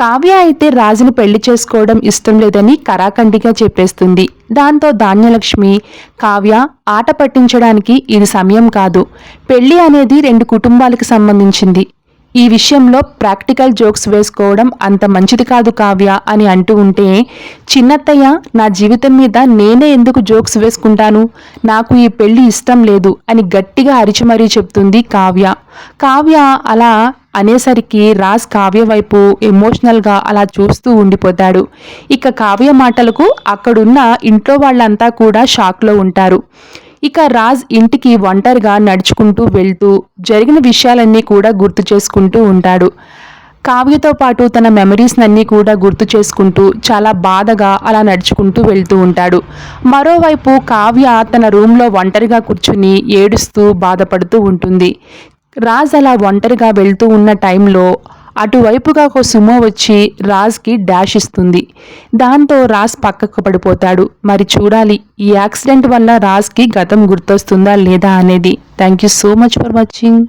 కావ్య అయితే రాజుని పెళ్ళి చేసుకోవడం ఇష్టం లేదని కరాఖండిగా చెప్పేస్తుంది. దాంతో ధాన్యలక్ష్మి కావ్య ఆట పట్టించడానికి ఇది సమయం కాదు. పెళ్ళి అనేది రెండు కుటుంబాలకు సంబంధించింది. ఈ విషయంలో ప్రాక్టికల్ జోక్స్ వేసుకోవడం అంత మంచిది కాదు కావ్య అని అంటూ ఉంటే చిన్నత్తయ్య నా జీవితం మీద నేనే ఎందుకు జోక్స్ వేసుకుంటాను? నాకు ఈ పెళ్ళి ఇష్టం లేదు అని గట్టిగా అరిచి మరీ చెప్తుంది కావ్య. కావ్య అలా అనేసరికి రాజ్ కావ్య వైపు ఎమోషనల్గా అలా చూస్తూ ఉండిపోతాడు. ఇక కావ్య మాటలకు అక్కడున్న ఇంట్లో వాళ్ళంతా కూడా షాక్లో ఉంటారు. ఇక రాజ్ ఇంటికి ఒంటరిగా నడుచుకుంటూ వెళ్తూ జరిగిన విషయాలన్నీ కూడా గుర్తు చేసుకుంటూ ఉంటాడు. కావ్యతో పాటు తన మెమరీస్ అన్నీ కూడా గుర్తు చేసుకుంటూ చాలా బాధగా అలా నడుచుకుంటూ వెళ్తూ ఉంటాడు. మరోవైపు కావ్య తన రూమ్లో ఒంటరిగా కూర్చుని ఏడుస్తూ బాధపడుతూ ఉంటుంది. రాజ్ అలా ఒంటరిగా వెళ్తూ ఉన్న టైంలో అటువైపుగా ఒక సుమో వచ్చి రాజ్కి డాష్ ఇస్తుంది. దాంతో రాజ్ పక్కకు పడిపోతాడు. మరి చూడాలి ఈ యాక్సిడెంట్ వల్ల రాజ్కి గతం గుర్తొస్తుందా లేదా అనేది. Thank you so much for watching.